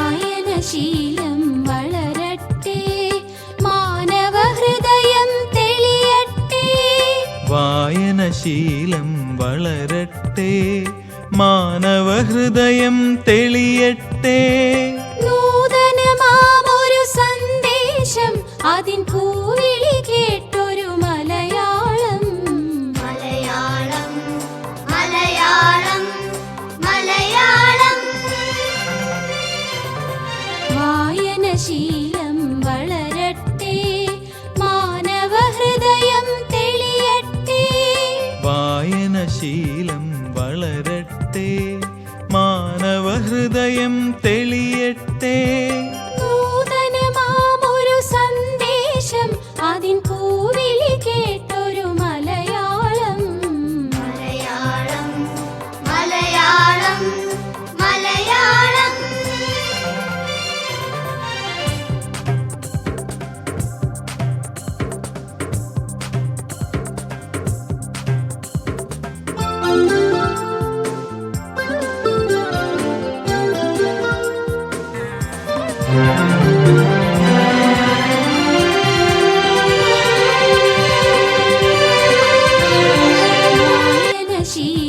വായനശീലം വളരട്ടെ മാനവഹൃദയം തെളിയട്ടെ. നൂതനമാമൊരു സന്ദേശം അതിൻ പൂവിളി കേട്ടൊരു ശീലം വളരട്ടെ മാനവ ഹൃദയം തെളിയട്ടെ. വായനശീലം വളരട്ടെ മാനവ ഹൃദയം തെളിയട്ടെ. നൂതനമാമൊരു സന്ദേശം അതിൻ പൂർവ she